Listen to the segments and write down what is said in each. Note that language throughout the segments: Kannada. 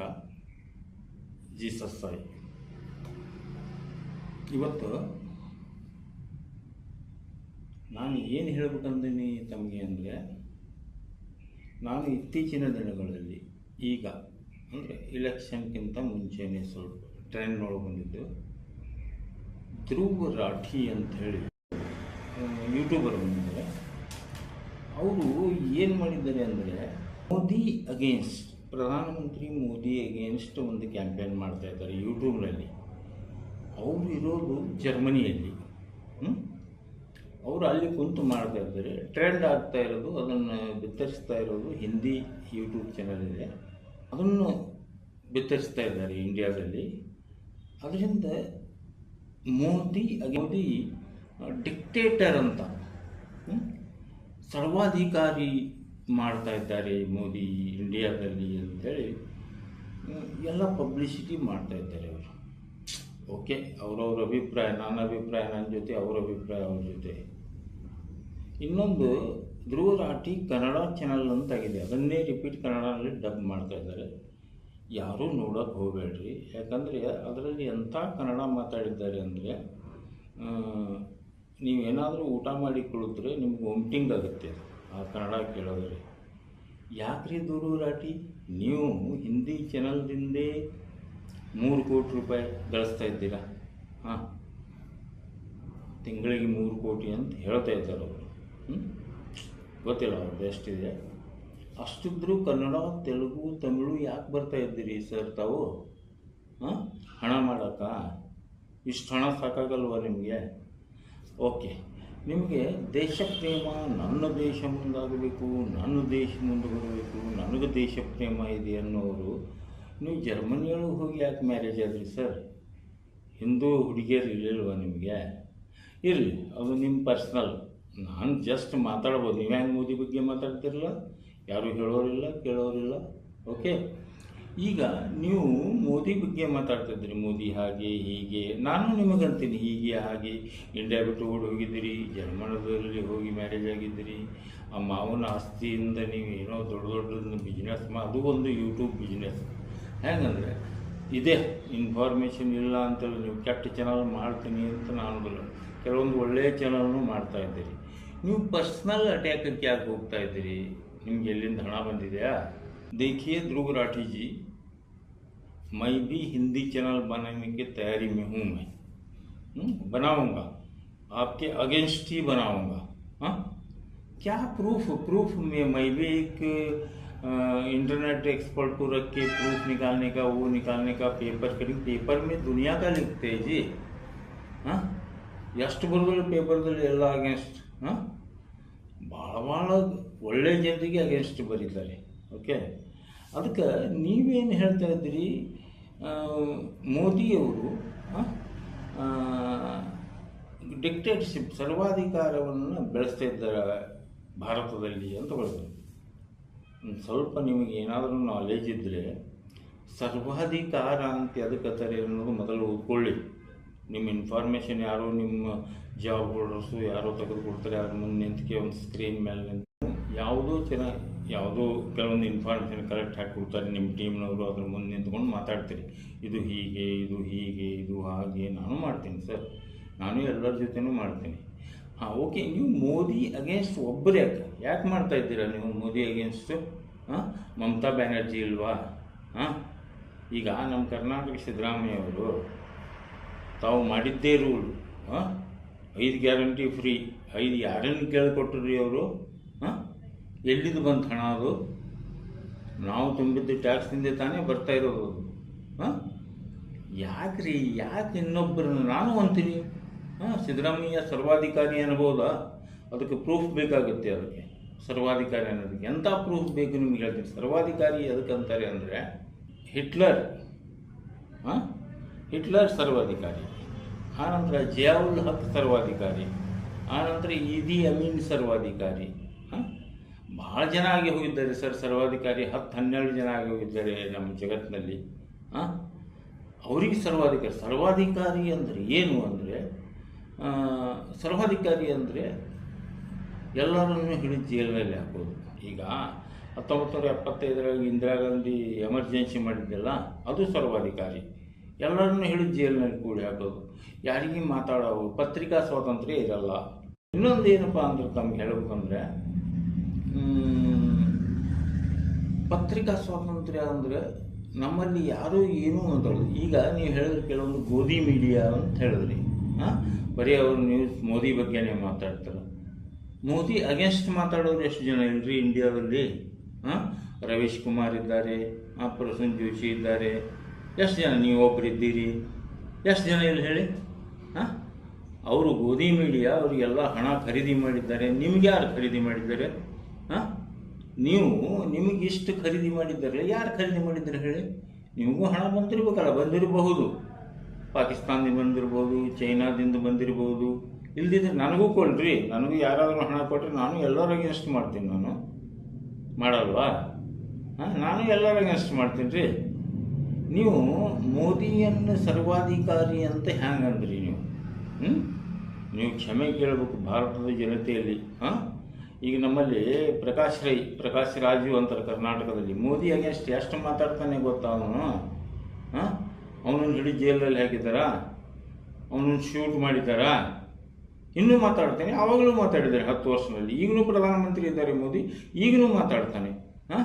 ಶ್ರೀ ಜೀಸಸ್ ಸಾಯಿ. ಇವತ್ತು ನಾನು ಏನು ಹೇಳ್ಬೇಕಂದೀನಿ ತಮಗೆ ಅಂದರೆ, ನಾನು ಇತ್ತೀಚಿನ ದಿನಗಳಲ್ಲಿ ಈಗ, ಅಂದರೆ ಇಲೆಕ್ಷನ್ಗಿಂತ ಮುಂಚೆನೇ ಸ್ವಲ್ಪ ಟ್ರೆಂಡ್ ಬಂದಿದ್ದು ಧ್ರುವ ರಾಠಿ ಅಂತ ಹೇಳಿ ಯೂಟ್ಯೂಬರ್ ಬಂದಿದ್ದಾರೆ. ಅವರು ಏನು ಮಾಡಿದ್ದಾರೆ ಅಂದರೆ, ಮೋದಿ ಅಗೇನ್ಸ್ಟ್ ಪ್ರಧಾನಮಂತ್ರಿ ಮೋದಿ ಅಗೇನ್ಸ್ಟ್ ಒಂದು ಕ್ಯಾಂಪೇನ್ ಮಾಡ್ತಾ ಇದ್ದಾರೆ ಯೂಟ್ಯೂಬ್ನಲ್ಲಿ. ಅವರು ಇರೋದು ಜರ್ಮನಿಯಲ್ಲಿ? ಅವರು ಅಲ್ಲಿ ಕುಂತು ಮಾಡ್ತಾ ಇದ್ದಾರೆ. ಟ್ರೆಂಡ್ ಆಗ್ತಾ ಇರೋದು, ಅದನ್ನು ಬಿತ್ತರಿಸ್ತಾ ಇರೋದು ಹಿಂದಿ ಯೂಟ್ಯೂಬ್ ಚಾನಲ್ ಇದೆ. ಅದನ್ನು ಬಿತ್ತರಿಸ್ತಾ ಇದ್ದಾರೆ ಇಂಡಿಯಾದಲ್ಲಿ. ಅದರಿಂದ ಮೋದಿ ಮೋದಿ ಡಿಕ್ಟೇಟರ್ ಅಂತ? ಸರ್ವಾಧಿಕಾರಿ ಮಾಡ್ತಾ ಇದ್ದಾರೆ ಮೋದಿ ಇಂಡಿಯಾದಲ್ಲಿ ಅಂತೇಳಿ ಎಲ್ಲ ಪಬ್ಲಿಸಿಟಿ ಮಾಡ್ತಾ ಇದ್ದಾರೆ ಅವರು. ಓಕೆ, ಅವರವ್ರ ಅಭಿಪ್ರಾಯ, ನನ್ನ ಅಭಿಪ್ರಾಯ, ನನ್ನ ಜೊತೆ ಅವರ ಅಭಿಪ್ರಾಯ, ಅವ್ರ ಜೊತೆ. ಇನ್ನೊಂದು ಧ್ರುವ ರಾಟಿ ಕನ್ನಡ ಚಾನಲ್ ಅಂತಾಗಿದೆ. ಅದನ್ನೇ ರಿಪೀಟ್ ಕನ್ನಡದಲ್ಲಿ ಡಬ್ ಮಾಡ್ತಾ ಇದ್ದಾರೆ. ಯಾರೂ ನೋಡೋಕೆ ಹೋಗಬೇಡ್ರಿ. ಯಾಕಂದರೆ ಅದರಲ್ಲಿ ಎಂಥ ಕನ್ನಡ ಮಾತಾಡಿದ್ದಾರೆ ಅಂದರೆ ನೀವೇನಾದರೂ ಊಟ ಮಾಡಿ ಕುಳಿತರೆ ನಿಮ್ಗೆ ವೊಮಿಟಿಂಗ್ ಆಗುತ್ತೆ. ಅದು ಆ ಕನ್ನಡ ಕೇಳೋದ್ರೆ ಯಾಕ್ರಿ ದೂರು ರಾಟಿ ನೀವು ಹಿಂದಿ ಚಾನಲ್ದಿಂದೇ ಮೂರು ಕೋಟಿ ರೂಪಾಯಿ ಗಳಿಸ್ತಾ ಇದ್ದೀರಾ? ಹಾಂ. ತಿಂಗಳಿಗೆ ಮೂರು ಕೋಟಿ ಅಂತ ಹೇಳ್ತಾ ಇದ್ದಾರೆ ಅವರು. ಗೊತ್ತಿಲ್ಲ ಅವ್ರದ್ದು ಎಷ್ಟಿದೆ ಅಷ್ಟಿದ್ರೂ ಕನ್ನಡ, ತೆಲುಗು, ತಮಿಳು ಯಾಕೆ ಬರ್ತಾ ಇದ್ದೀರಿ ಸರ್ ತಾವು? ಹಾಂ? ಹಣ ಮಾಡೋಕ್ಕ? ಇಷ್ಟು ಹಣ ಸಾಕಾಗಲ್ವ ನಿಮಗೆ? ಓಕೆ. ನಿಮಗೆ ದೇಶ ಪ್ರೇಮ ನನ್ನ ದೇಶ ಮುಂದಾಗಬೇಕು, ನನ್ನ ದೇಶ ಮುಂದೆ ಬರಬೇಕು ನನಗೆ ದೇಶ ಪ್ರೇಮ ಇದೆ ಅನ್ನೋರು, ನೀವು ಜರ್ಮನಿಯೊಳಗೆ ಹೋಗಿ ಯಾಕೆ ಮ್ಯಾರೇಜ್ ಆದ್ರಿ ಸರ್ ಹಿಂದೂ ಹುಡುಗಿಯರು ಇರಲಿಲ್ವ ನಿಮಗೆ? ಇರಲಿ, ಅದು ನಿಮ್ಮ ಪರ್ಸ್ನಲ್ ನಾನು ಜಸ್ಟ್ ಮಾತಾಡ್ಬೋದು. ನೀವು ಹೆಂಗೆ ಮೋದಿ ಬಗ್ಗೆ ಮಾತಾಡ್ತಿರಲ್ಲ ಯಾರೂ ಹೇಳೋರಿಲ್ಲ, ಕೇಳೋರಿಲ್ಲ. ಓಕೆ ಈಗ ನೀವು ಮೋದಿ ಬಗ್ಗೆ ಮಾತಾಡ್ತಿದ್ರಿ ಮೋದಿ ಹಾಗೆ ಹೀಗೆ ನಾನು ನಿಮಗಂತೀನಿ ಹೀಗೆ ಹಾಗೆ ಇಂಡಿಯಾ ಬಿಟ್ಟು ಓಡಿ ಹೋಗಿದ್ದೀರಿ ಜರ್ಮನದಲ್ಲಿ ಹೋಗಿ ಮ್ಯಾರೇಜ್ ಆಗಿದ್ದೀರಿ ಆ ಮಾವನ ಆಸ್ತಿಯಿಂದ ನೀವು ಏನೋ ದೊಡ್ಡ ದೊಡ್ಡ ಬಿಸ್ನೆಸ್ ಮಾ ಅದು ಒಂದು ಯೂಟ್ಯೂಬ್ ಬಿಸ್ನೆಸ್ ಹೆಂಗಂದರೆ ಇದೆ ಇನ್ಫಾರ್ಮೇಷನ್ ಇಲ್ಲ ಅಂತೇಳಿ ನೀವು ಕೆಟ್ಟ ಚಾನಲ್ ಮಾಡ್ತೀನಿ ಅಂತ ನಾನು ಬಲ್ಲ ಕೆಲವೊಂದು ಒಳ್ಳೆಯ ಚಾನಲ್ನು ಮಾಡ್ತಾ ಇದ್ದೀರಿ ನೀವು ಪರ್ಸ್ನಲ್ ಅಟ್ಯಾಕಕ್ಕೆ ಯಾಕೆ ಹೋಗ್ತಾ ಇದ್ದೀರಿ ನಿಮ್ಗೆ ಎಲ್ಲಿಂದ ಹಣ ಬಂದಿದೆಯಾ देखिए ध्रुव राठी जी मैं भी हिंदी चैनल बनाने की तैयारी में हूँ मैं हम्म, बनाऊंगा आपके अगेंस्ट ही बनाऊंगा हाँ क्या प्रूफ प्रूफ में मैं भी एक अ, इंटरनेट एक्सपर्ट को रख के प्रूफ निकालने का वो निकालने का पेपर करी पेपर में दुनिया का लिखते हैं जी ಹಾಂ ಎಷ್ಟು ಬರೋದಿಲ್ಲ ಪೇಪರ್ದಲ್ಲಿ ಎಲ್ಲ ಅಗೇನ್ಸ್ಟ್ ಹಾಂ ಭಾಳ ಭಾಳ ಒಳ್ಳೆಯ ಜನರಿಗೆ ಅಗೇನ್ಸ್ಟ್ ಬರೀತಾರೆ ಓಕೆ ಅದಕ್ಕೆ ನೀವೇನು ಹೇಳ್ತಾ ಇದ್ದೀರಿ ಆ, ಮೋದಿಯವರು ಡಿಕ್ಟೇಟರ್ಶಿಪ್ ಸರ್ವಾಧಿಕಾರವನ್ನು ಬೆಳೆಸ್ತಾ ಇದ್ದಾರೆ ಭಾರತದಲ್ಲಿ ಅಂತ ಹೇಳ್ತಾರೆ ಸ್ವಲ್ಪ ನಿಮಗೆ ಏನಾದರೂ ನಾಲೆಜ್ ಇದ್ದರೆ ಸರ್ವಾಧಿಕಾರ ಅಂತ ಅದಕ್ಕೆ ಅನ್ನೋದು ಮೊದಲು ಓದ್ಕೊಳ್ಳಿ. ನಿಮ್ಮ ಇನ್ಫಾರ್ಮೇಷನ್ ಯಾರೋ, ನಿಮ್ಮ ಜಾಬ್ ಹೋಲ್ಡರ್ಸು ಯಾರೋ ತೆಗೆದುಕೊಡ್ತಾರೆ, ಅದ್ರ ಮುಂದೆ ನಿಂತ್ಕೆ ಒಂದು ಸ್ಕ್ರೀನ್ ಮೇಲೆ ನಿಂತು ಯಾವುದೋ ಚೆನ್ನಾಗಿ ಯಾವುದೋ ಕೆಲವೊಂದು ಇನ್ಫಾರ್ಮೇಷನ್ ಕರೆಕ್ಟ್ ಹಾಕಿ ಕೊಡ್ತಾರೆ, ನಿಮ್ಮ ಟೀಮ್ನವರು ಅದ್ರ ಮುಂದೆ ನಿಂತ್ಕೊಂಡು ಮಾತಾಡ್ತೀರಿ. ಇದು ಹೀಗೆ ಇದು ಹೀಗೆ, ಇದು ಹಾಗೆ ನಾನು ಮಾಡ್ತೀನಿ ಸರ್. ನಾನು ಎಲ್ಲರ ಜೊತೆನೂ ಮಾಡ್ತೀನಿ. ಹಾಂ ಓಕೆ ನೀವು ಮೋದಿ ಅಗೇನ್ಸ್ಟ್ ಒಬ್ಬರೇ ಯಾಕೆ ಯಾಕೆ ಮಾಡ್ತಾ ಇದ್ದೀರಾ ನೀವು ಮೋದಿ ಅಗೇನ್ಸ್ಟು ಹಾಂ ಮಮತಾ ಬ್ಯಾನರ್ಜಿ ಇಲ್ವಾ? ಹಾಂ ಈಗ ನಮ್ಮ ಕರ್ನಾಟಕ ಸಿದ್ದರಾಮಯ್ಯವರು ತಾವು ಮಾಡಿದ್ದೇ ರೂಲ್ ಹಾಂ ಐದು ಗ್ಯಾರಂಟಿ ಫ್ರೀ ಐದು ಯಾರನ್ನು ಕೇಳಿಕೊಟ್ರಿ ಅವರು? ಎಲ್ಲಿದು ಬಂತು ಹಣ ಅದು? ನಾವು ತುಂಬಿದ್ದು ಟ್ಯಾಕ್ಸ್ನಿಂದ ತಾನೇ ಬರ್ತಾ ಇರೋದು. ಹಾಂ? ಯಾಕ್ರಿ? ಯಾಕೆ ಇನ್ನೊಬ್ಬರನ್ನ ನಾನು ಅಂತೀನಿ? ಹಾಂ, ಸಿದ್ದರಾಮಯ್ಯ ಸರ್ವಾಧಿಕಾರಿ ಅನ್ಬೋದಾ? ಅದಕ್ಕೆ ಪ್ರೂಫ್ ಬೇಕಾಗುತ್ತೆ ಅದಕ್ಕೆ. ಸರ್ವಾಧಿಕಾರಿ ಅನ್ನೋದಕ್ಕೆ. ಎಂಥ ಪ್ರೂಫ್ ಬೇಕು ನಿಮ್ಗೆ ಹೇಳ್ತೀನಿ. ಸರ್ವಾಧಿಕಾರಿ ಅದಕ್ಕೆ ಅಂತಾರೆ ಅಂದರೆ ಹಿಟ್ಲರ್. ಹಾಂ? ಹಿಟ್ಲರ್ ಸರ್ವಾಧಿಕಾರಿ. ಆನಂತರ ಜಿಯಾವುಲ್ ಹಕ್ ಸರ್ವಾಧಿಕಾರಿ. ಆನಂತರ ಇದಿ ಅಮೀನ್ ಸರ್ವಾಧಿಕಾರಿ. ಭಾಳ ಜನ ಆಗಿ ಹೋಗಿದ್ದಾರೆ ಸರ್, ಸರ್ವಾಧಿಕಾರಿ ಹತ್ತು ಹನ್ನೆರಡು ಜನ ಆಗಿ ಹೋಗಿದ್ದಾರೆ ನಮ್ಮ ಜಗತ್ತಿನಲ್ಲಿ. ಅವರಿಗೆ ಸರ್ವಾಧಿಕಾರಿ ಸರ್ವಾಧಿಕಾರಿ ಅಂದರೆ ಏನು ಅಂದರೆ ಸರ್ವಾಧಿಕಾರಿ ಅಂದರೆ ಎಲ್ಲರನ್ನೂ ಹಿಡಿದು ಜೈಲಿನಲ್ಲಿ ಹಾಕೋದು. ಈಗ ಹತ್ತೊಂಬತ್ತು ನೂರ ಎಪ್ಪತ್ತೈದರಲ್ಲಿ ಇಂದಿರಾ ಗಾಂಧಿ ಎಮರ್ಜೆನ್ಸಿ ಮಾಡಿದ್ದೆಲ್ಲ ಅದು ಸರ್ವಾಧಿಕಾರಿ. ಎಲ್ಲರನ್ನೂ ಹಿಡಿದು ಜೈಲಿನಲ್ಲಿ ಕೂಡಿ ಹಾಕೋದು. ಯಾರಿಗೂ ಮಾತಾಡೋ ಪತ್ರಿಕಾ ಸ್ವಾತಂತ್ರ್ಯ ಇರಲ್ಲ. ಇನ್ನೊಂದು ಏನಪ್ಪ ಅಂದ್ರೆ ತಮ್ಗೆ ಹೇಳಬೇಕಂದ್ರೆ ಪತ್ರಿಕಾ ಸ್ವಾತಂತ್ರ್ಯ ಅಂದರೆ ನಮ್ಮಲ್ಲಿ ಯಾರೂ ಏನೂ ಅಂತಲ್ಲ ಈಗ ನೀವು ಹೇಳಿದ್ರೆ ಕೆಲವೊಂದು ಗೋಧಿ ಮೀಡಿಯಾ ಅಂತ ಹೇಳಿದ್ರಿ. ಹಾಂ? ಬರೀ ಅವರು ನ್ಯೂಸ್ ಮೋದಿ ಬಗ್ಗೆನೇ ಮಾತಾಡ್ತಾರೆ. ಮೋದಿ ಅಗೇನ್ಸ್ಟ್ ಮಾತಾಡೋರು ಎಷ್ಟು ಜನ ಇಲ್ಲರಿ ಇಂಡಿಯಾದಲ್ಲಿ ಹಾಂ? ರವೀಶ್ ಕುಮಾರ್ ಇದ್ದಾರೆ, ಆ ಪ್ರಸೂನ್ ಜೋಶಿ ಇದ್ದಾರೆ. ಎಷ್ಟು ಜನ ನೀವು ಒಬ್ರು ಇದ್ದೀರಿ? ಎಷ್ಟು ಜನ ಇಲ್ಲಿ ಹೇಳಿ? ಹಾಂ? ಅವರು ಗೋಧಿ ಮೀಡಿಯಾ ಅವರಿಗೆಲ್ಲ ಹಣ ಖರೀದಿ ಮಾಡಿದ್ದಾರೆ. ನಿಮ್ಗೆ ಯಾರು ಖರೀದಿ ಮಾಡಿದ್ದಾರೆ? ನೀವು ನಿಮಗೆ ಇಷ್ಟು ಖರೀದಿ ಮಾಡಿದ್ದಾರೆ, ಯಾರು ಖರೀದಿ ಮಾಡಿದ್ದಾರೆ ಹೇಳಿ? ನಿಮಗೂ ಹಣ ಬಂದಿರಬೇಕಲ್ಲ, ಬಂದಿರಬಹುದು. ಪಾಕಿಸ್ತಾನದಿಂದ ಬಂದಿರ್ಬೋದು ಚೈನಾದಿಂದ ಬಂದಿರ್ಬೋದು ಇಲ್ದಿದ್ರೆ ನನಗೂ ಕೊಡ್ರಿ, ನನಗೂ ಯಾರಾದರೂ ಹಣ ಕೊಟ್ಟರೆ ನಾನು ಎಲ್ಲರ ಅಗೇನ್ಸ್ಟ್ ಮಾಡ್ತೀನಿ ನಾನು. ಮಾಡಲ್ವಾ? ಹಾಂ, ನಾನು ಎಲ್ಲರ ಅಗೇನ್ಸ್ಟ್ ಮಾಡ್ತೀನಿ ರೀ. ನೀವು ಮೋದಿಯನ್ನು ಸರ್ವಾಧಿಕಾರಿ ಅಂತ ಹ್ಯಾಂಗೆ ಅಂದ್ರಿ ನೀವು? ಹ್ಞೂ ನೀವು ಕ್ಷಮೆ ಕೇಳಬೇಕು ಭಾರತದ ಜನತೆಯಲ್ಲಿ, ಹಾಂ? ಈಗ ನಮ್ಮಲ್ಲಿ ಪ್ರಕಾಶ್ ರೈ, ಪ್ರಕಾಶ್ ರಾಜು ಅಂತಾರೆ ಕರ್ನಾಟಕದಲ್ಲಿ. ಮೋದಿ ಅಗೇನ್ಸ್ಟ್ ಎಷ್ಟು ಮಾತಾಡ್ತಾನೆ ಗೊತ್ತಾ ಅವನು? ಹಾಂ? ಅವನನ್ನು ಹಿಡಿ ಜೈಲಲ್ಲಿ ಹಾಕಿದ್ದಾರಾ? ಅವನನ್ನು ಶೂಟ್ ಮಾಡಿದ್ದಾರಾ? ಇನ್ನೂ ಮಾತಾಡ್ತಾನೆ, ಅವಾಗಲೂ ಮಾತಾಡಿದ್ದಾರೆ ಹತ್ತು ವರ್ಷದಲ್ಲಿ. ಈಗಲೂ ಪ್ರಧಾನಮಂತ್ರಿ ಇದ್ದಾರೆ ಮೋದಿ, ಈಗಲೂ ಮಾತಾಡ್ತಾನೆ. ಹಾಂ?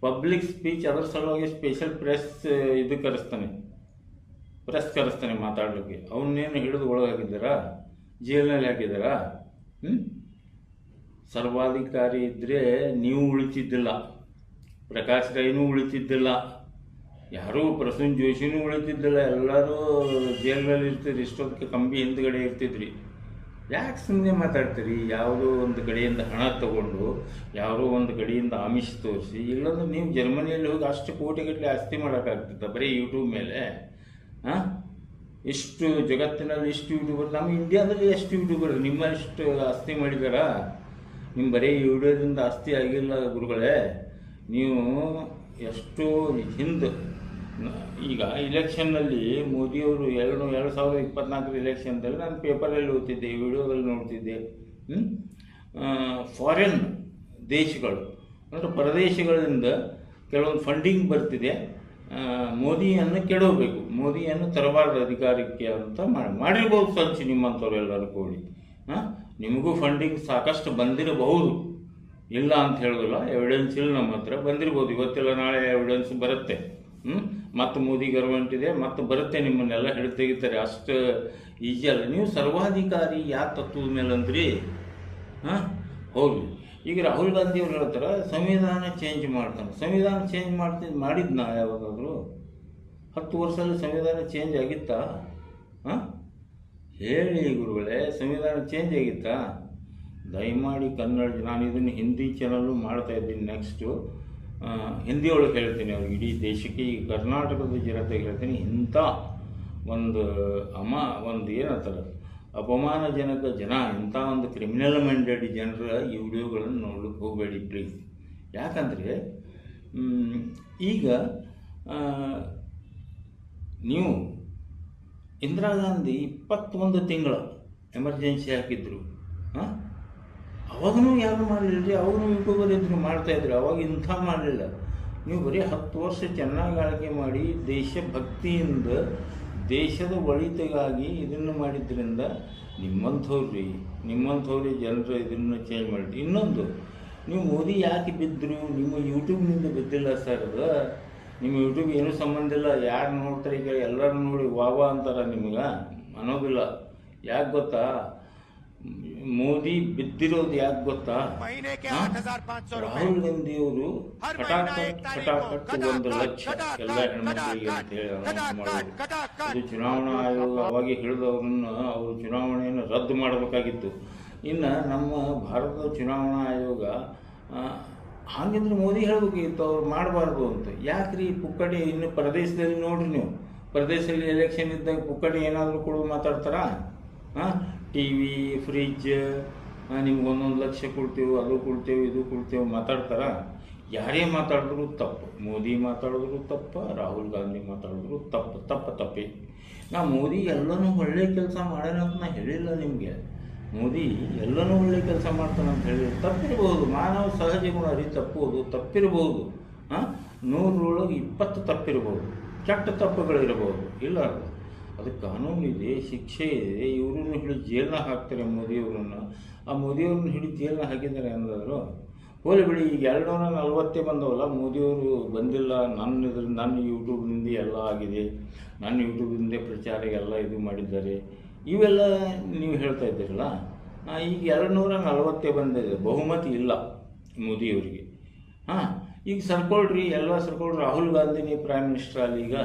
ಪಬ್ಲಿಕ್ ಸ್ಪೀಚ್ ಅದರ ಸಲುವಾಗಿ ಸ್ಪೆಷಲ್ ಪ್ರೆಸ್ ಇದು ಕರೆಸ್ತಾನೆ. ಪ್ರೆಸ್ ಕರೆಸ್ತಾನೆ ಮಾತಾಡಲಿಕ್ಕೆ. ಅವನ್ನೇನು ಹಿಡಿದು ಒಳಗೆ ಹಾಕಿದ್ದಾರಾ ಜೈಲಿನಲ್ಲಿ ಹಾಕಿದ್ದಾರಾ? ಹ್ಞೂ ಸರ್ವಾಧಿಕಾರಿ ಇದ್ದರೆ ನೀವು ಉಳಿತಿದ್ದಿಲ್ಲ. ಪ್ರಕಾಶ್ ರೈನೂ ಉಳಿತಿದ್ದಿಲ್ಲ. ಯಾರೂ ಪ್ರಸೂನ್ ಜೋಶಿನೂ ಉಳಿತಿದ್ದಿಲ್ಲ. ಎಲ್ಲರೂ ಜೈಲಿನಲ್ಲಿ ಇರ್ತಿದ್ರು. ಇಷ್ಟೊತ್ತಿಗೆ ಕಂಬಿ ಹಿಂದ್ಗಡೆ ಇರ್ತಿದ್ರಿ. ಯಾಕೆ ಸುಮ್ಮನೆ ಮಾತಾಡ್ತೀರಿ? ಯಾವುದೋ ಒಂದು ಕಡೆಯಿಂದ ಹಣ ತಗೊಂಡು, ಯಾವುದೋ ಒಂದು ಕಡೆಯಿಂದ ಆಮಿಷ ತೋರಿಸಿ, ಇಲ್ಲಾಂದ್ರೆ ನೀವು ಜರ್ಮನಿಯಲ್ಲಿ ಹೋಗಿ ಅಷ್ಟು ಕೋಟಿಗಟ್ಟಲೆ ಆಸ್ತಿ ಮಾಡೋಕ್ಕಾಗ್ತಿತ್ತ ಬರೀ ಯೂಟ್ಯೂಬ್ ಮೇಲೆ? ಹಾಂ ಇಷ್ಟು ಜಗತ್ತಿನಲ್ಲಿ ಇಷ್ಟು ಯೂಟ್ಯೂಬರ್, ನಮ್ಮ ಇಂಡಿಯಾದಲ್ಲಿ ಎಷ್ಟು ಯೂಟ್ಯೂಬರ್? ನಿಮ್ಮಲ್ಲಿ ಇಷ್ಟು ಆಸ್ತಿ ಮಾಡಿದಾರಾ ನಿಮ್ಮ ಬರೀ ವಿಡಿಯೋದಿಂದ ಆಸ್ತಿ ಆಗಿಲ್ಲ ಗುರುಗಳೇ, ನೀವು ಎಷ್ಟು ಹಿಂದೆ, ಈಗ ಇಲೆಕ್ಷನ್ನಲ್ಲಿ ಮೋದಿಯವರು ಎರಡು ಎರಡು ಸಾವಿರದ ಇಪ್ಪತ್ನಾಲ್ಕರ ಇಲೆಕ್ಷನ್ದಲ್ಲಿ ನಾನು ಪೇಪರಲ್ಲಿ ಓದ್ತಿದ್ದೆ ವಿಡಿಯೋದಲ್ಲಿ ನೋಡ್ತಿದ್ದೆ. ಫಾರಿನ್ ದೇಶಗಳು, ಅಂದರೆ ಪ್ರದೇಶಗಳಿಂದ ಕೆಲವೊಂದು ಫಂಡಿಂಗ್ ಬರ್ತಿದೆ. ಮೋದಿಯನ್ನು ಕೆಡೋಬೇಕು ಮೋದಿಯನ್ನು ತರಬಾರದು ಅಧಿಕಾರಕ್ಕೆ ಅಂತ ಮಾಡಿ ಮಾಡಿರ್ಬೋದು ಸಂಚು ನಿಮ್ಮಂಥವ್ರು ಎಲ್ಲರೂ ಕೂಡಿ. ಹಾಂ? ನಿಮಗೂ ಫಂಡಿಂಗ್ ಸಾಕಷ್ಟು ಬಂದಿರಬಹುದು. ಇಲ್ಲ ಅಂತ ಹೇಳೋದಿಲ್ಲ ಎವಿಡೆನ್ಸ್ ಇಲ್ಲ ನಮ್ಮ ಹತ್ರ. ಬಂದಿರ್ಬೋದು ಇವತ್ತಿಲ್ಲ, ನಾಳೆ ಎವಿಡೆನ್ಸ್ ಬರುತ್ತೆ. ಹ್ಞೂ ಮತ್ತು ಮೋದಿ ಗೌರ್ಮೆಂಟ್ ಇದೆ, ಮತ್ತು ಬರುತ್ತೆ ನಿಮ್ಮನ್ನೆಲ್ಲ ಹಿಡಿದು ತೆಗಿತಾರೆ ಅಷ್ಟು ಈಜಿ ಅಲ್ಲ. ನೀವು ಸರ್ವಾಧಿಕಾರಿ ಯಾವ ತತ್ವದ ಮೇಲೆ ಅಂದ್ರಿ? ಹಾಂ? ಹೌದು. ಈಗ ರಾಹುಲ್ ಗಾಂಧಿ ಅವ್ರು ಹೇಳ್ತಾರೆ, ಸಂವಿಧಾನ ಚೇಂಜ್ ಮಾಡ್ತಾನೆ. ಸಂವಿಧಾನ ಚೇಂಜ್ ಮಾಡ್ತಿದ್ ಮಾಡಿದ್ನಾ ಯಾವಾಗಾದರೂ? ಹತ್ತು ವರ್ಷದಲ್ಲಿ ಸಂವಿಧಾನ ಚೇಂಜ್ ಆಗಿತ್ತಾ? ಹಾಂ? ಹೇಳಿ ಗುರುಗಳೇ, ಸಂವಿಧಾನ ಚೇಂಜ್ ಆಗಿತ್ತಾ ದಯಮಾಡಿ ಕನ್ನಡ, ನಾನು ಇದನ್ನು ಹಿಂದಿ ಚಾನಲ್ಲು ಮಾಡ್ತಾ ಇದ್ದೀನಿ ನೆಕ್ಸ್ಟು ಹಿಂದಿ ಒಳಗೆ ಹೇಳ್ತೀನಿ ಅವ್ರಿಗೆ, ಇಡೀ ದೇಶಕ್ಕೆ, ಈ ಕರ್ನಾಟಕದ ಜನತೆಗೆ ಹೇಳ್ತೀನಿ, ಇಂಥ ಒಂದು ಅಮ, ಒಂದು ಏನಂತಾರೆ, ಅಪಮಾನಜನಕ ಜನ, ಇಂಥ ಒಂದು ಕ್ರಿಮಿನಲ್ ಮೈಂಡೆಡ್ ಜನರ ಈ ವಿಡಿಯೋಗಳನ್ನು ನೋಡ್ಲಿಕ್ಕೆ ಹೋಗಬೇಡಿ ಪ್ಲೀಸ್ ಯಾಕಂದರೆ ಈಗ ನೀವು ಇಂದಿರಾ ಗಾಂಧಿ ಇಪ್ಪತ್ತೊಂದು ತಿಂಗಳು ಎಮರ್ಜೆನ್ಸಿ ಹಾಕಿದ್ರು. ಹಾಂ? ಅವಾಗೂ ಯಾರು ಮಾಡಲಿಲ್ಲ ರೀ? ಅವರು ಯೂಟ್ಯೂಬರ್ ಇದ್ರು ಮಾಡ್ತಾಯಿದ್ರು ಅವಾಗ ಇಂಥ ಮಾಡಲಿಲ್ಲ. ನೀವು ಬರೀ ಹತ್ತು ವರ್ಷ ಚೆನ್ನಾಗಿ ಆಳ್ಕೆ ಮಾಡಿ ದೇಶಭಕ್ತಿಯಿಂದ, ದೇಶದ ಒಳಿತಿಗಾಗಿ ಇದನ್ನು ಮಾಡಿದ್ರಿಂದ ರೀ. ನಿಮ್ಮಂಥವ್ರಿ ಜನರು ಇದನ್ನು ಚೇಂಜ್ ಮಾಡಿದ್ರು. ಇನ್ನೊಂದು, ನೀವು ಮೋದಿ ಯಾಕೆ ಬಿದ್ದರು ನಿಮ್ಮ ಯೂಟ್ಯೂಬ್ನಿಂದ ಬಿದ್ದಿಲ್ಲ ಸರ್ ಅದು. ನಿಮ್ಮ ಯೂಟ್ಯೂಬ್ ಏನು ಸಂಬಂಧ ಇಲ್ಲ ಯಾರು ನೋಡ್ತಾರೆ ಈಗ ಎಲ್ಲರೂ ನೋಡಿ ವಾವ ಅಂತಾರೆ ನಿಮ್ಗೆ? ಅನ್ನೋದಿಲ್ಲ. ಯಾಕೆ ಗೊತ್ತಾ? ಮೋದಿ ಬಿದ್ದಿರೋದು ಯಾಕೆ ಗೊತ್ತಾ? ರಾಹುಲ್ ಗಾಂಧಿ ಅವರು ಒಂದು ಲಕ್ಷ ಎಲ್ಲ ಹೆಣ್ಮಕ್ಳಿಗೆ ಅಂತ ಹೇಳಿ ಚುನಾವಣಾ ಆಯೋಗ ಅವಾಗ ಹಿಡಿದವ್ರನ್ನ ಅವರು ಚುನಾವಣೆಯನ್ನು ರದ್ದು ಮಾಡಬೇಕಾಗಿತ್ತು. ಇನ್ನು ನಮ್ಮ ಭಾರತದ ಚುನಾವಣಾ ಆಯೋಗ ಹಾಗಿದ್ರೆ ಮೋದಿ ಹೇಳಬೇಕಿತ್ತು ಅವ್ರು ಮಾಡಬಾರ್ದು ಅಂತ. ಯಾಕ್ರಿ ಪುಕ್ಕಟೆ ಇನ್ನು ಪ್ರದೇಶದಲ್ಲಿ ನೋಡ್ರಿ ನೀವು? ಪ್ರದೇಶದಲ್ಲಿ ಎಲೆಕ್ಷನ್ ಇದ್ದಾಗ ಪುಕ್ಕಟೆ ಏನಾದರೂ ಕೊಡು ಮಾತಾಡ್ತಾರಾ? ಹಾಂ ಟಿ ವಿ ಫ್ರಿಜ್ ನಿಮ್ಗೆ ಒಂದೊಂದು ಲಕ್ಷ ಕೊಡ್ತೇವೆ, ಅದು ಕೊಡ್ತೇವೆ, ಇದು ಕೊಡ್ತೇವೆ ಮಾತಾಡ್ತಾರ? ಯಾರೇ ಮಾತಾಡಿದ್ರು ತಪ್ಪು. ಮೋದಿ ಮಾತಾಡಿದ್ರು ತಪ್ಪು, ರಾಹುಲ್ ಗಾಂಧಿ ಮಾತಾಡಿದ್ರು ತಪ್ಪು ತಪ್ಪು, ತಪ್ಪೇ. ನಾ ಮೋದಿ ಎಲ್ಲನೂ ಒಳ್ಳೆ ಕೆಲಸ ಮಾಡ್ಯಾನ ಅಂತ ನಾ ಹೇಳಿಲ್ಲ ನಿಮಗೆ. ಮೋದಿ ಎಲ್ಲನೂ ಒಳ್ಳೆ ಕೆಲಸ ಮಾಡ್ತಾನೆ ಅಂತ ಹೇಳಿ ತಪ್ಪಿರಬಹುದು ಮಾನವ ಸಹಜ ಗುಣ ರೀ ತಪ್ಪುವುದು ತಪ್ಪಿರಬಹುದು ಹಾಂ? ನೂರರೊಳಗೆ ಇಪ್ಪತ್ತು ತಪ್ಪಿರಬಹುದು ಕೆಟ್ಟ ತಪ್ಪುಗಳಿರಬಹುದು ಇಲ್ಲ. ಅದು ಕಾನೂನು ಇದೆ, ಶಿಕ್ಷೆ ಇದೆ, ಇವ್ರನ್ನ ಹಿಡಿದು ಜೇಲ್ನ ಹಾಕ್ತಾರೆ ಮೋದಿಯವರನ್ನು. ಆ ಮೋದಿಯವ್ರನ್ನ ಹಿಡಿದು ಜೇಲ್ನ ಹಾಕಿದ್ದಾರೆ ಅಂದರು ಹೋಲಿ ಬಿಡಿ, ಈಗ ಎರಡು ನೂರ ನಲ್ವತ್ತೇ ಬಂದವಲ್ಲ, ಮೋದಿಯವರು ಬಂದಿಲ್ಲ, ನನ್ನ ಇದ್ರ ನನ್ನ ಯೂಟ್ಯೂಬ್ನಿಂದ ಎಲ್ಲ ಆಗಿದೆ, ನನ್ನ ಯೂಟ್ಯೂಬಿಂದ ಪ್ರಚಾರ ಎಲ್ಲ ಇದು ಮಾಡಿದ್ದಾರೆ. ಇವೆಲ್ಲ ನೀವು ಹೇಳ್ತಾ ಇದ್ದೀರಲ್ಲ ಈಗ ಎರಡು ನೂರ ನಲವತ್ತೇ ಬಂದಿದೆ, ಬಹುಮತಿ ಇಲ್ಲ ಮೋದಿಯವರಿಗೆ. ಹಾಂ ಈಗ ಸರ್ಕೊಳ್ರಿ, ಎಲ್ಲ ಸರ್ಕೊಳ್ರಿ, ರಾಹುಲ್ ಗಾಂಧಿನೇ ಪ್ರೈಮ್ ಮಿನಿಸ್ಟರ್ ಅಲ್ಲಿ ಈಗ.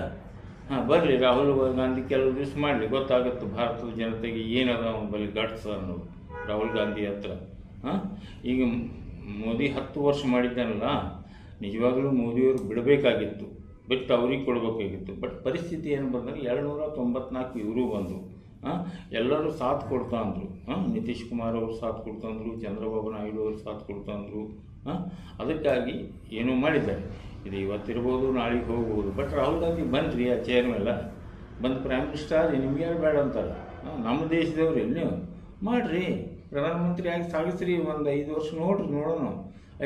ಹಾಂ ಬರಲಿ, ರಾಹುಲ್ ಗಾಂಧಿ ಕೆಲವು ದಿವಸ ಮಾಡಲಿ, ಗೊತ್ತಾಗುತ್ತೆ ಭಾರತದ ಜನತೆಗೆ ಏನದ ಬಳಿ ಗಟ್ಸ್ ಅನ್ನೋದು, ರಾಹುಲ್ ಗಾಂಧಿ ಹತ್ರ. ಹಾಂ ಈಗ ಮೋದಿ ಹತ್ತು ವರ್ಷ ಮಾಡಿದ್ದಾನಲ್ಲ, ನಿಜವಾಗಲೂ ಮೋದಿಯವರು ಬಿಡಬೇಕಾಗಿತ್ತು, ಬಿಟ್ಟು ಅವ್ರಿಗೆ ಕೊಡಬೇಕಾಗಿತ್ತು, ಬಟ್ ಪರಿಸ್ಥಿತಿ ಏನು ಬಂದರೆ ಎರಡು ನೂರ ತೊಂಬತ್ನಾಲ್ಕು ಇವರು ಬಂದರು. ಎಲ್ಲರೂ ಸಾಥ್ ಕೊಡ್ತಾ ಅಂದರು. ನಿತೀಶ್ ಕುಮಾರ್ ಅವರು ಸಾಥ್ ಕೊಡ್ತಾ ಅಂದರು, ಚಂದ್ರಬಾಬು ನಾಯ್ಡು ಅವರು ಸಾಥ್ ಕೊಡ್ತಾ ಅಂದರು. ಅದಕ್ಕಾಗಿ ಏನೂ ಮಾಡಿದ್ದಾರೆ. ಇದು ಇವತ್ತಿರ್ಬೋದು, ನಾಳೆಗೆ ಹೋಗ್ಬೋದು. ಬಟ್ ರಾಹುಲ್ ಗಾಂಧಿ ಬಂದ್ರಿ, ಆ ಚೇರ್ ಬಂದು ಪ್ರೈಮ್ ಮಿನಿಸ್ಟರ್ ನಿಮ್ಗೆ ಯಾರು ಬೇಡ ಅಂತಲ್ಲ? ನಮ್ಮ ದೇಶದವ್ರಿ ನೀವು ಮಾಡಿರಿ. ಪ್ರಧಾನಮಂತ್ರಿ ಆಗಿ ಸಾಗಿಸ್ರಿ, ಒಂದು ಐದು ವರ್ಷ ನೋಡ್ರಿ, ನೋಡೋಣ.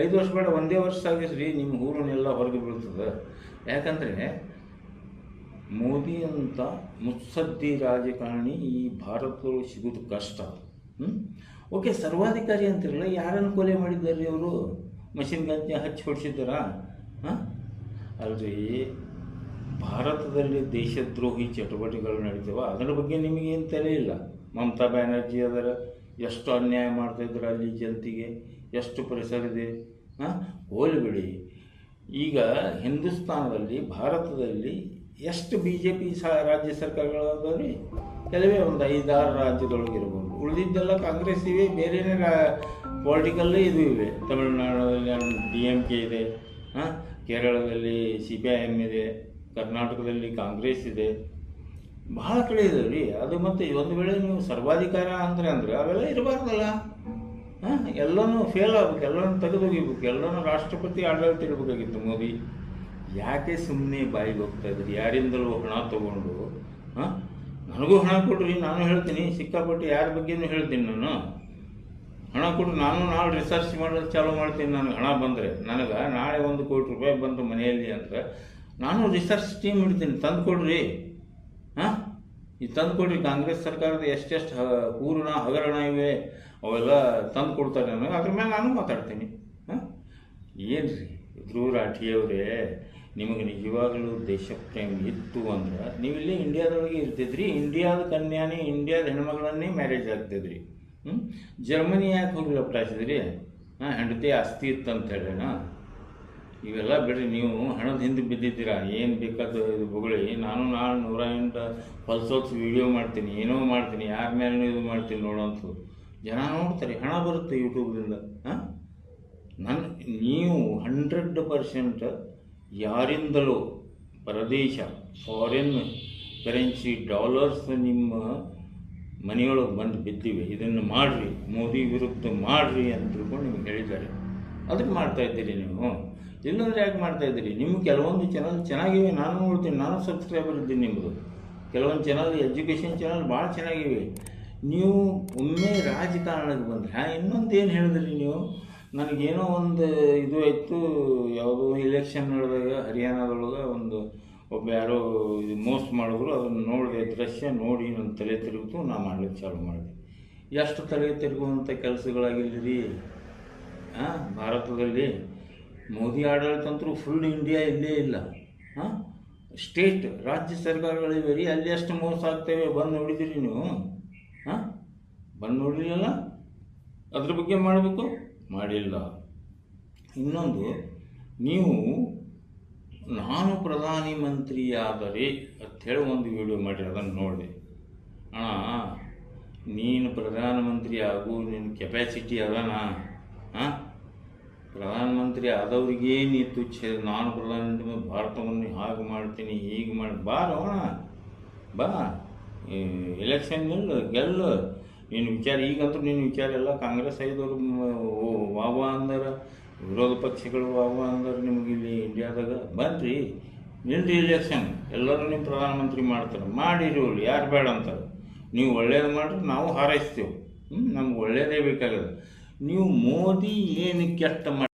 ಐದು ವರ್ಷ ಬೇಡ, ಒಂದೇ ವರ್ಷ ಸಾಗಿಸ್ರಿ, ನಿಮ್ಮ ಊರನ್ನೆಲ್ಲ ಹೊರಗೆ ಬೀಳ್ತದೆ. ಯಾಕಂದರೆ ಮೋದಿ ಅಂತ ಮುತ್ಸದ್ದಿ ರಾಜಕಾರಣಿ ಈ ಭಾರತದೊಳಗೆ ಸಿಗೋದು ಕಷ್ಟ. ಓಕೆ, ಸರ್ವಾಧಿಕಾರಿ ಅಂತಿರಲ್ಲ ಯಾರನ್ನು ಕೊಲೆ ಮಾಡಿದ್ದಾರೆ ಅವರು ಮಷಿನ್ ಗಂಜಿ ಹಚ್ಚಿ ಹೊಡಿಸಿದ್ದಾರಾ? ಹಾಂ? ಅಲ್ರಿ, ಭಾರತದಲ್ಲಿ ದೇಶದ್ರೋಹಿ ಚಟುವಟಿಕೆಗಳು ನಡೀತಾವ. ಅದರ ಬಗ್ಗೆ ನಿಮಗೇನು ತಲೆ ಇಲ್ಲ? ಮಮತಾ ಬ್ಯಾನರ್ಜಿ ಅದರ ಎಷ್ಟು ಅನ್ಯಾಯ ಮಾಡ್ತಾಯಿದ್ರು ಅಲ್ಲಿ ಜನತೆಗೆ? ಎಷ್ಟು ಪರಿಸರ ಇದೆ? ಹಾಂ? ಹೋಲಿಬಿಡಿ ಈಗ ಹಿಂದೂಸ್ತಾನದಲ್ಲಿ, ಭಾರತದಲ್ಲಿ ಎಷ್ಟು ಬಿ ಜೆ ಪಿ ರಾಜ್ಯ ಸರ್ಕಾರಗಳು ರೀ ಕೆಲವೇ ಒಂದು ಐದಾರು ರಾಜ್ಯದೊಳಗೆ ಇರ್ಬೋದು ಉಳಿದಿದ್ದೆಲ್ಲ ಕಾಂಗ್ರೆಸ್ ಇವೆ, ಬೇರೆನೇ ರಾ ಪೊಲಿಟಿಕಲ್ಲೇ ಇದು ಇವೆ. ತಮಿಳುನಾಡಲ್ಲಿ ಡಿ ಎಂ ಕೆ ಇದೆ ಹಾಂ ಕೇರಳದಲ್ಲಿ ಸಿ ಪಿ ಐ ಎಂ ಇದೆ, ಕರ್ನಾಟಕದಲ್ಲಿ ಕಾಂಗ್ರೆಸ್ ಇದೆ. ಭಾಳ ಕಡೆ ಇದೆ ರೀ ಅದು ಮತ್ತು ಒಂದು ವೇಳೆ ನೀವು ಸರ್ವಾಧಿಕಾರ ಅಂದ್ರೆ ಅಂದ್ರೆ ಅವೆಲ್ಲ ಇರಬಾರ್ದಲ್ಲ. ಹಾಂ ಎಲ್ಲನೂ ಫೇಲ್ ಆಗ್ಬೇಕು, ಎಲ್ಲನೂ ತೆಗೆದೋಗಿಬೇಕು ಎಲ್ಲನೂ ರಾಷ್ಟ್ರಪತಿ ಆಡಳಿತ ಇರಬೇಕಾಗಿತ್ತು ಮೋದಿ. ಯಾಕೆ ಸುಮ್ಮನೆ ಬಾಯಿಗೆ ಹೋಗ್ತಾ ಇದ್ರಿ ಯಾರಿಂದಲೂ ಹಣ ತಗೊಂಡು, ಹಾಂ? ನನಗೂ ಹಣ ಕೊಡ್ರಿ, ನಾನು ಹೇಳ್ತೀನಿ. ಸಿಕ್ಕಾಪಟ್ಟೆ ಯಾರ ಬಗ್ಗೆನೂ ಹೇಳ್ತೀನಿ ನಾನು. ಹಣ ಕೊಟ್ಟು ನಾನು ನಾಳೆ ರಿಸರ್ಚ್ ಮಾಡೋದು ಚಾಲೂ ಮಾಡ್ತೀನಿ ನನಗೆ ಹಣ ಬಂದರೆ, ನನಗೆ ನಾಳೆ ಒಂದು ಕೋಟಿ ರೂಪಾಯಿ ಬಂತು ಮನೆಯಲ್ಲಿ ಅಂದರೆ ನಾನು ರಿಸರ್ಚ್ ಟೀಮ್ ಇಡ್ತೀನಿ, ತಂದು ಕೊಡ್ರಿ. ಹಾಂ? ಈ ತಂದು ಕೊಡ್ರಿ, ಕಾಂಗ್ರೆಸ್ ಸರ್ಕಾರದ ಎಷ್ಟೆಷ್ಟು ಪೂರ್ಣ ಹಗರಣ ಇವೆ, ಅವೆಲ್ಲ ತಂದು ಕೊಡ್ತಾರೆ ನನಗೆ. ಅದ್ರ ಮೇಲೆ ನಾನು ಮಾತಾಡ್ತೀನಿ. ಹಾಂ? ಏನು ರೀ ಧ್ರುವ ರಾಠಿಯವರೇ ನಿಮಗೆ ನಿಜವಾಗಲೂ ದೇಶಪ್ರೇಮ ಇತ್ತು ಅಂದ್ರೆ ನೀವು ಇಲ್ಲೇ ಇಂಡಿಯಾದೊಳಗೆ ಇರ್ತಿದ್ರಿ, ಇಂಡಿಯಾದ ಕನ್ಯಾನೇ, ಇಂಡಿಯಾದ ಹೆಣ್ಮಗಳನ್ನೇ ಮ್ಯಾರೇಜ್ ಆಗ್ತಿದ್ರಿ. ಹ್ಞೂ ಜರ್ಮನಿ ಯಾಕೆ ಹೋಗಿ ಲಪ್ಟಾಯಿಸಿದ್ರಿ ಹಾಂ, ಹೆಂಡತಿ ಆಸ್ತಿ ಇತ್ತು ಅಂತ ಹೇಳೋಣ ಇವೆಲ್ಲ ಬಿಡ್ರಿ, ನೀವು ಹಣದ ಹಿಂದೆ ಬಿದ್ದಿದ್ದೀರಾ? ಏನು ಬೇಕಾದ ಇದು ಬೊಗಳಿ? ನಾನು ನಾಳೆ ನೂರ ಎಂಟು ಫಲ್ಸೋಕ್ಸ್ ವಿಡಿಯೋ ಮಾಡ್ತೀನಿ, ಏನೋ ಮಾಡ್ತೀನಿ, ಯಾರ ಮೇಲೆ ಇದು ಮಾಡ್ತೀನಿ ನೋಡೋಂಥದ್ದು ಜನ ನೋಡ್ತಾರೆ, ಹಣ ಬರುತ್ತೆ ಯೂಟ್ಯೂಬ್ದಿಂದ ಹಾಂ? ನನ್ನ ನೀವು ಹಂಡ್ರೆಡ್ ಪರ್ಸೆಂಟ್ ಯಾರಿಂದಲೂ ಪ್ರದೇಶ ಫಾರಿನ್ ಕರೆನ್ಸಿ ಡಾಲರ್ಸ್ ನಿಮ್ಮ ಮನೆಯೊಳಗೆ ಬಂದು ಬಿದ್ದಿವೆ. ಇದನ್ನು ಮಾಡಿರಿ, ಮೋದಿ ವಿರುದ್ಧ ಮಾಡಿರಿ ಅಂತ ತಿಳ್ಕೊಂಡು ನಿಮ್ಗೆ ಹೇಳಿದ್ದಾರೆ. ಅದಕ್ಕೆ ಮಾಡ್ತಾ ಇದ್ದೀರಿ ನೀವು. ಇಲ್ಲಂದ್ರೆ ಯಾಕೆ ಮಾಡ್ತಾ ಇದ್ದೀರಿ? ನಿಮ್ಮ ಕೆಲವೊಂದು ಚಾನಲ್ ಚೆನ್ನಾಗಿವೆ, ನಾನು ನೋಡ್ತೀನಿ, ನಾನು ಸಬ್ಸ್ಕ್ರೈಬರ್ ಇದ್ದೀನಿ ನಿಮ್ಮದು ಕೆಲವೊಂದು ಚಾನಲ್ ಎಜುಕೇಷನ್ ಚಾನಲ್ ಭಾಳ ಚೆನ್ನಾಗಿವೆ. ನೀವು ಒಮ್ಮೆ ರಾಜಕಾರಣಕ್ಕೆ ಬಂದರೆ? ಇನ್ನೊಂದು ಏನು ಹೇಳಿದ್ರಿ ನೀವು? ನನಗೇನೋ ಒಂದು ಇದು ಆಯಿತು, ಯಾವುದೋ ಇಲೆಕ್ಷನ್ ನಡೆದಾಗ ಹರಿಯಾಣದೊಳಗೆ ಒಂದು ಒಬ್ಬ ಯಾರೋ ಇದು ಮೋಸ ಮಾಡಿದ್ರು, ಅದನ್ನು ನೋಡಿದೆ ದೃಶ್ಯ ನೋಡಿ ನನ್ನ ತಲೆ ತಿರುಗಿತು, ನಾ ಮಾಡ್ಲಿಕ್ಕೆ ಚಾಲು ಮಾಡಿದೆ. ಎಷ್ಟು ತಲೆ ತಿರುಗುವಂಥ ಕೆಲಸಗಳಾಗಿಲ್ಲರಿ ಹಾಂ ಭಾರತದಲ್ಲಿ ಮೋದಿ ಆಡಳಿತ ಅಂತೂ ಫುಲ್ ಇಂಡಿಯಾ ಇಲ್ಲೇ ಇಲ್ಲ. ಹಾಂ ಸ್ಟೇಟ್ ರಾಜ್ಯ ಸರ್ಕಾರಗಳಿವೆ ರೀ, ಅಲ್ಲಿ ಎಷ್ಟು ಮೋಸ ಆಗ್ತೇವೆ, ಬಂದು ನೋಡಿದಿರಿ ನೀವು? ಹಾಂ ಬಂದು ನೋಡಲಿಲ್ಲ ಅದ್ರ ಬಗ್ಗೆ ಮಾಡಬೇಕು? ಮಾಡಿಲ್ಲ. ಇನ್ನೊಂದು, ನೀವು ನಾನು ಪ್ರಧಾನಿ ಮಂತ್ರಿ ಆದರೆ ಅಂಥೇಳಿ ಒಂದು ವಿಡಿಯೋ ಮಾಡಿ ಅದನ್ನು ನೋಡಿ. ಅಣ್ಣ, ನೀನು ಪ್ರಧಾನಮಂತ್ರಿ ಆಗು ನಿನ್ನ ಕೆಪ್ಯಾಸಿಟಿ ಅದನ? ಹಾಂ ಪ್ರಧಾನಮಂತ್ರಿ ಆದವ್ರಿಗೆ ನೀ ತುಚ್ಛ, ನಾನು ಪ್ರಧಾನಮಂತ್ರಿ ಭಾರತವನ್ನು ಹಾಗೆ ಮಾಡ್ತೀನಿ, ಹೀಗೆ ಮಾಡಿ ಬಾ ಅಣ್ಣ. ಬಾ. ಎಲೆಕ್ಷನ್ ಗೆಲ್ಲು ಗೆಲ್ಲು. ನಿನ್ನ ವಿಚಾರ ಈಗಂತೂ ನೀನು ವಿಚಾರ ಎಲ್ಲ ಕಾಂಗ್ರೆಸ್ ಐದವರು ವಾವ ಅಂದ್ರೆ, ವಿರೋಧ ಪಕ್ಷಗಳು ವಾವ ಅಂದ್ರೆ ನಿಮಗೆ ಇಲ್ಲಿ ಇಂಡಿಯಾದಾಗ. ಬನ್ರಿ ನಿಲ್ರಿ ಎಲೆಕ್ಷನ್ ಎಲ್ಲರೂ ನೀವು ಪ್ರಧಾನಮಂತ್ರಿ ಮಾಡ್ತಾರೆ. ಮಾಡಿರಿ ಯಾರು ಬೇಡ ಅಂತಾರೆ. ನೀವು ಒಳ್ಳೇದು ಮಾಡ್ರಿ ನಾವು ಹಾರೈಸ್ತೇವೆ. ಹ್ಞೂ ನಮ್ಗೆ ಒಳ್ಳೇದೇ ಬೇಕಾಗಿದೆ ನೀವು ಮೋದಿ ಏನು ಕೆಟ್ಟ ಮಾಡಿ